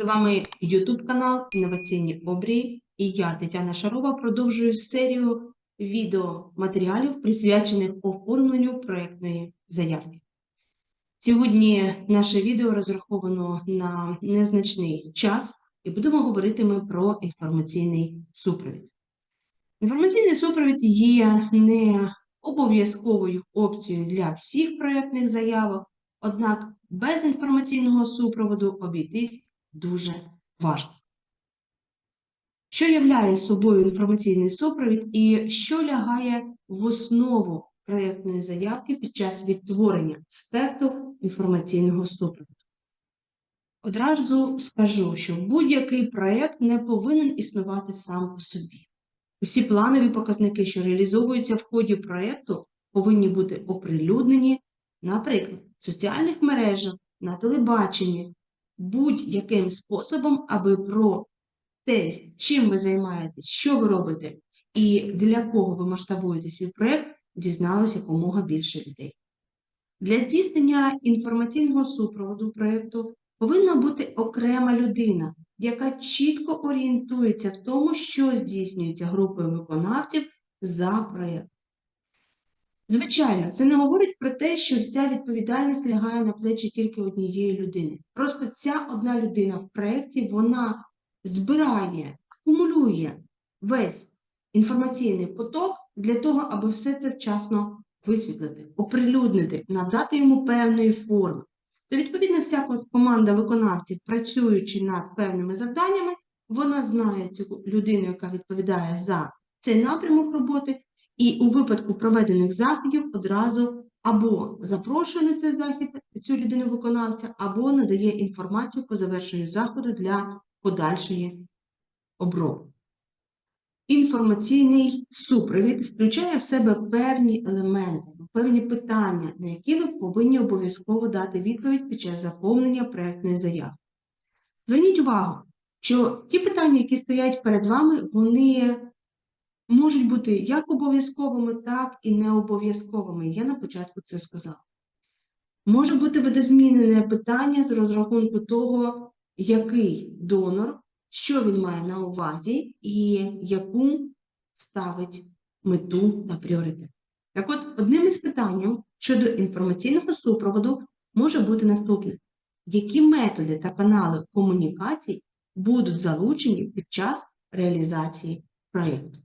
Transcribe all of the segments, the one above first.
З вами YouTube канал Інноваційні обрії і я, Тетяна Шарова, продовжую серію відеоматеріалів, присвячених оформленню проєктної заявки. Сьогодні наше відео розраховано на незначний час, і будемо говорити ми про інформаційний супровід. Інформаційний супровід є не обов'язковою опцією для всіх проєктних заявок, однак без інформаційного супроводу обійтись дуже важко. Що являє собою інформаційний супровід і що лягає в основу проєктної заявки під час відтворення аспекту інформаційного супроводу? Одразу скажу, що будь-який проєкт не повинен існувати сам по собі. Усі планові показники, що реалізовуються в ході проєкту, повинні бути оприлюднені, наприклад, в соціальних мережах, на телебаченні, будь-яким способом, аби про те, чим ви займаєтесь, що ви робите і для кого ви масштабуєте свій проєкт, дізналося якомога більше людей. Для здійснення інформаційного супроводу проєкту повинна бути окрема людина, яка чітко орієнтується в тому, що здійснюється групою виконавців за проєкт. Звичайно, це не говорить про те, що вся відповідальність лягає на плечі тільки однієї людини. Просто ця одна людина в проєкті вона збирає, акумулює весь інформаційний поток для того, аби все це вчасно висвітлити, оприлюднити, надати йому певної форми. То, відповідно, вся команда виконавців, працюючи над певними завданнями, вона знає цю людину, яка відповідає за цей напрямок роботи, і у випадку проведених заходів одразу або запрошує на цей захід цю людину виконавця, або надає інформацію по завершенню заходу для подальшої обробки. Інформаційний супровід включає в себе певні елементи, певні питання, на які ви повинні обов'язково дати відповідь під час заповнення проєктної заяви. Зверніть увагу, що ті питання, які стоять перед вами, вони можуть бути як обов'язковими, так і необов'язковими. Я на початку це сказала. Може бути видозмінене питання з розрахунку того, який донор, що він має на увазі і яку ставить мету та пріоритет. Так от, одним із питань щодо інформаційного супроводу може бути наступне: які методи та канали комунікацій будуть залучені під час реалізації проєкту?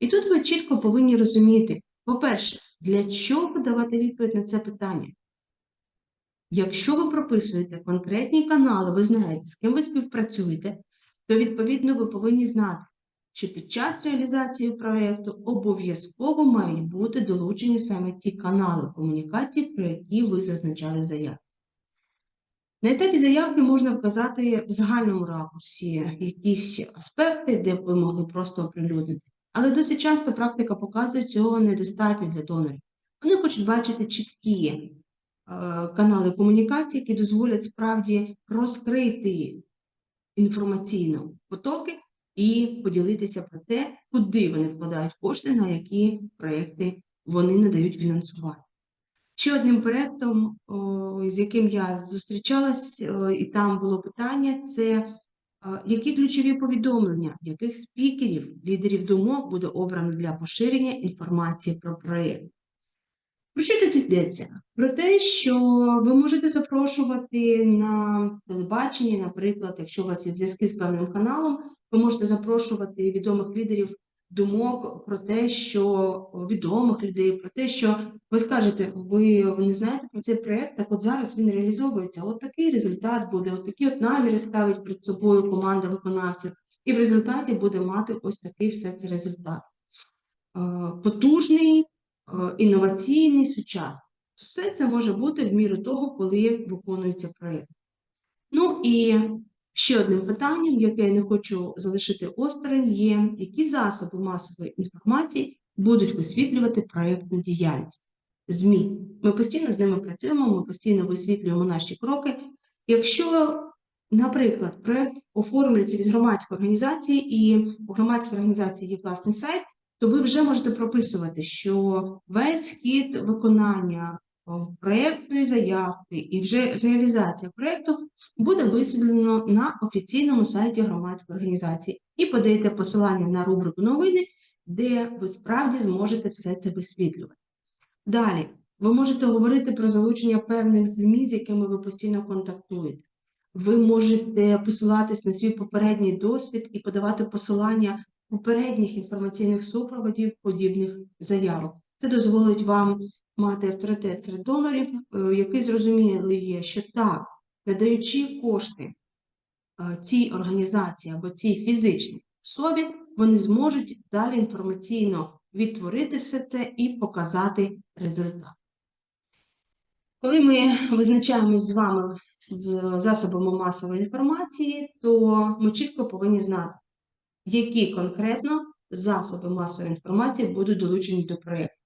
І тут ви чітко повинні розуміти, по-перше, для чого давати відповідь на це питання? Якщо ви прописуєте конкретні канали, ви знаєте, з ким ви співпрацюєте, то, відповідно, ви повинні знати, що під час реалізації проєкту обов'язково мають бути долучені саме ті канали комунікації, про які ви зазначали в заявці. На етапі заявки можна вказати в загальному ракурсі якісь аспекти, де б ви могли просто оприлюднити. Але досить часто практика показує, цього недостатньо для донорів. Вони хочуть бачити чіткі е, канали комунікації, які дозволять справді розкрити інформаційно потоки і поділитися про те, куди вони вкладають кошти, на які проєкти вони надають фінансування. Ще одним проєктом, з яким я зустрічалась, і там було питання, це які ключові повідомлення, яких спікерів, лідерів думок буде обрано для поширення інформації про проєкт? Про що тут йдеться? Про те, що ви можете запрошувати на телебаченні, наприклад, якщо у вас є зв'язки з певним каналом, ви можете запрошувати відомих лідерів думок про те, що відомих людей, про те, що ви скажете, ви не знаєте про цей проєкт, так от зараз він реалізовується. От такий результат буде, от такі от наміри ставить перед собою команда виконавців, і в результаті буде мати ось такий все це результат. Потужний, інноваційний, сучасний. Все це може бути в міру того, коли виконується проєкт. Ну і Ще одним питанням, яке я не хочу залишити осторонь, є, які засоби масової інформації будуть висвітлювати проєктну діяльність. ЗМІ. Ми постійно з ними працюємо, ми постійно висвітлюємо наші кроки. Якщо, наприклад, проєкт оформлюється від громадської організації, і у громадської організації є власний сайт, то ви вже можете прописувати, що весь хід виконання проєктної заявки і вже реалізація проєкту буде висвітлено на офіційному сайті громадської організації і подаєте посилання на рубрику новини, де ви справді зможете все це висвітлювати. Далі, ви можете говорити про залучення певних ЗМІ, з якими ви постійно контактуєте. Ви можете посилатись на свій попередній досвід і подавати посилання попередніх інформаційних супроводів подібних заявок. Це дозволить вам мати авторитет серед донорів, е, який зрозуміли є, що так, надаючи кошти е, цій організації або цій фізичній особі, вони зможуть далі інформаційно відтворити все це і показати результат. Коли ми визначаємось з вами з засобами масової інформації, то ми чітко повинні знати, які конкретно засоби масової інформації будуть долучені до проєкту.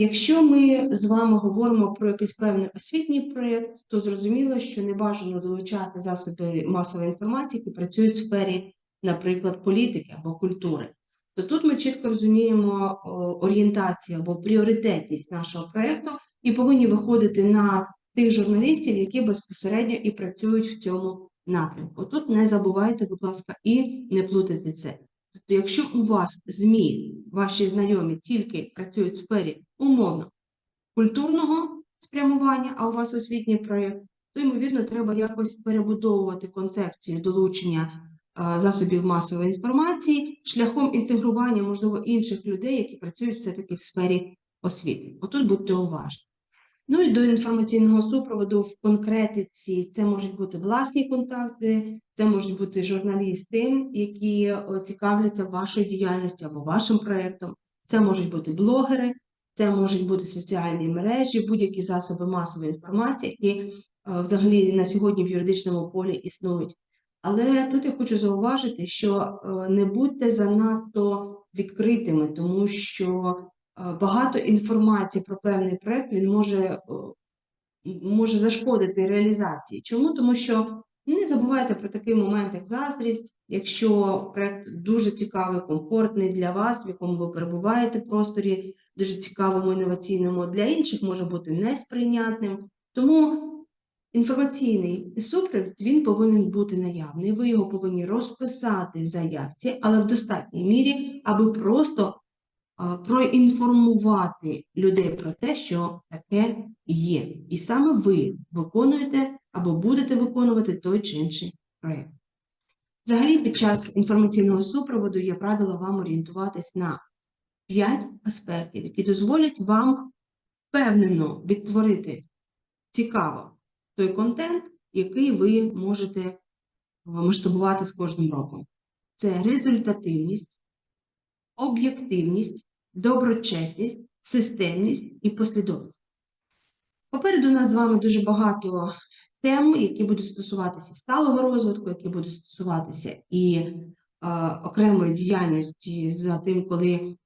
Якщо ми з вами говоримо про якийсь певний освітній проєкт, то зрозуміло, що не бажано долучати засоби масової інформації, які працюють в сфері, наприклад, політики або культури. То тут ми чітко розуміємо орієнтацію або пріоритетність нашого проєкту і повинні виходити на тих журналістів, які безпосередньо і працюють в цьому напрямку. Тут не забувайте, будь ласка, і не плутайте це. Тобто, якщо у вас ЗМІ, ваші знайомі тільки працюють в сфері умовно культурного спрямування, а у вас освітній проєкт, то, ймовірно, треба якось перебудовувати концепцію долучення е, засобів масової інформації шляхом інтегрування, можливо, інших людей, які працюють все-таки в сфері освіти. Отут будьте уважні. Ну і до інформаційного супроводу в конкретиці це можуть бути власні контакти, це можуть бути журналісти, які е, цікавляться вашою діяльністю або вашим проєктом, це можуть бути блогери, це можуть бути соціальні мережі, будь-які засоби масової інформації, які е, взагалі на сьогодні в юридичному полі існують. Але тут я хочу зауважити, що е, не будьте занадто відкритими, тому що багато інформації про певний проект він може, е, може зашкодити реалізації. Чому? Тому що не забувайте про такий момент, як заздрість, якщо проект дуже цікавий, комфортний для вас, в якому ви перебуваєте в просторі, дуже цікавому, інноваційному, для інших може бути несприйнятним. Тому інформаційний супровід він повинен бути наявний. Ви його повинні розписати в заявці, але в достатній мірі, аби просто проінформувати людей про те, що таке є. І саме ви виконуєте або будете виконувати той чи інший проєкт. Взагалі, під час інформаційного супроводу я радила вам орієнтуватись на 5 аспектів, які дозволять вам впевнено відтворити цікаво той контент, який ви можете масштабувати з кожним роком. Це результативність, об'єктивність, доброчесність, системність і послідовність. Попереду нас з вами дуже багато тем, які будуть стосуватися сталого розвитку, які будуть стосуватися і е, окремої діяльності за тим, коли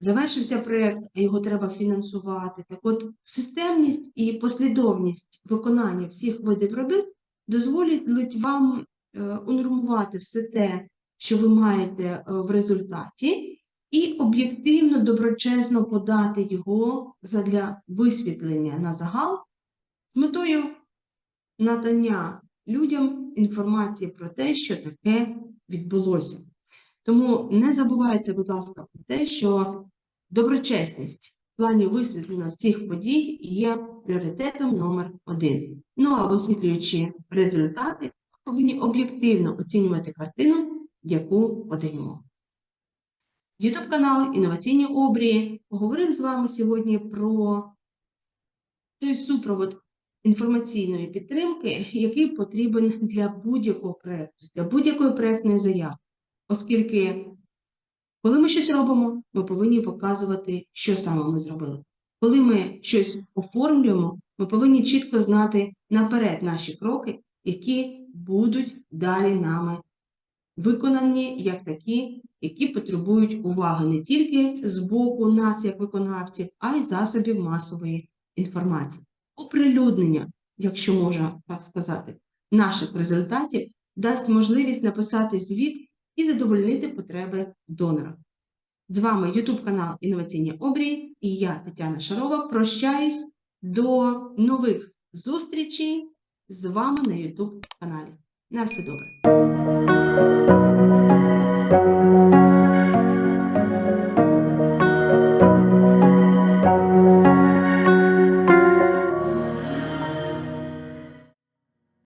завершився проєкт, а його треба фінансувати. Так от системність і послідовність виконання всіх видів робіт дозволять вам е, унормувати все те, що ви маєте е, в результаті, і об'єктивно, доброчесно подати його задля висвітлення на загал з метою надання людям інформації про те, що таке відбулося. Тому не забувайте, будь ласка, про те, що доброчесність в плані висвітлення всіх подій є пріоритетом номер один. Ну а висвітлюючи результати, повинні об'єктивно оцінювати картину, яку подаємо. Ютуб канал Інноваційні обрії поговорив з вами сьогодні про той супровод інформаційної підтримки, який потрібен для будь-якого проєкту, для будь-якої проєктної заяви. Оскільки, коли ми щось робимо, ми повинні показувати, що саме ми зробили. Коли ми щось оформлюємо, ми повинні чітко знати наперед наші кроки, які будуть далі нами виконані як такі, які потребують уваги не тільки з боку нас, як виконавців, а й засобів масової інформації. Оприлюднення, якщо можна так сказати, наших результатів дасть можливість написати звіт і задовольнити потреби донора. З вами YouTube канал Інноваційні обрії і я, Тетяна Шарова, прощаюсь до нових зустрічей з вами на YouTube каналі. На все добре!